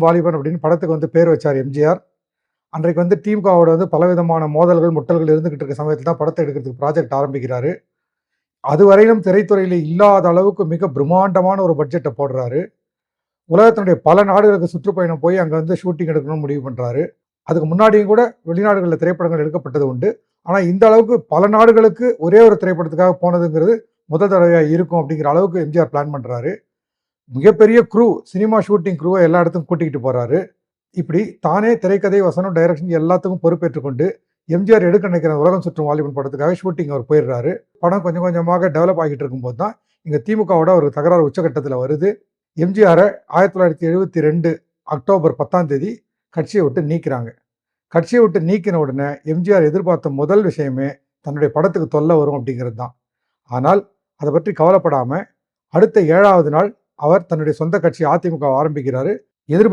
வாலிபன் அப்படின்னு படத்துக்கு வந்து பேர் வச்சார் எம்ஜிஆர். அன்றைக்கு வந்து திமுகவோட வந்து பலவிதமான மோதல்கள் முட்டல்கள் இருந்துகிட்டு இருக்க சமயத்தில் தான் படத்தை எடுக்கிறதுக்கு ப்ராஜெக்ட் ஆரம்பிக்கிறாரு. அதுவரையிலும் திரைத்துறையில் இல்லாத அளவுக்கு மிக பிரம்மாண்டமான ஒரு பட்ஜெட்டை போடுறாரு. உலகத்தினுடைய பல நாடுகளுக்கு சுற்றுப்பயணம் போய் அங்கே வந்து ஷூட்டிங் எடுக்கணும்னு முடிவு பண்ணுறாரு அதுக்கு முன்னாடியும் கூட வெளிநாடுகளில் திரைப்படங்கள் எடுக்கப்பட்டது உண்டு. ஆனால் இந்த அளவுக்கு பல நாடுகளுக்கு ஒரே ஒரு திரைப்படத்துக்காக போனதுங்கிறது முதல் தடவையாக இருக்கும் அப்படிங்கிற அளவுக்கு எம்ஜிஆர் பிளான் பண்ணுறாரு மிகப்பெரிய குரூ சினிமா ஷூட்டிங் குரூவை எல்லா இடத்துக்கும் கூட்டிக்கிட்டு போகிறாரு இப்படி தானே திரைக்கதை வசனம் டைரக்ஷன் எல்லாத்துக்கும் பொறுப்பேற்றுக்கொண்டு எம்ஜிஆர் எடுக்க நினைக்கிற உலகம் சுற்றும் வாலிபன் படத்துக்காக ஷூட்டிங் அவர் போயிடுறாரு. படம் கொஞ்சம் கொஞ்சமாக டெவலப் ஆகிட்டு இருக்கும்போது தான் இங்கே திமுகவோட ஒரு தகராறு உச்சகட்டத்தில் வருது. எம்ஜிஆரை ஆயிரத்தி தொள்ளாயிரத்தி எழுபத்தி ரெண்டு அக்டோபர் பத்தாம் தேதி கட்சியை விட்டு நீக்கிறாங்க. கட்சியை விட்டு நீக்கின உடனே எம்ஜிஆர் எதிர்பார்த்த முதல் விஷயமே தன்னுடைய படத்துக்கு தொல்லை வரும் அப்படிங்கிறது தான். ஆனால் அதை பற்றி கவலைப்படாமல் அடுத்த ஏழாவது நாள் அவர் தன்னுடைய சொந்த கட்சி அதிமுக ஆரம்பிக்கிறாரு. எதிர்பார்த்து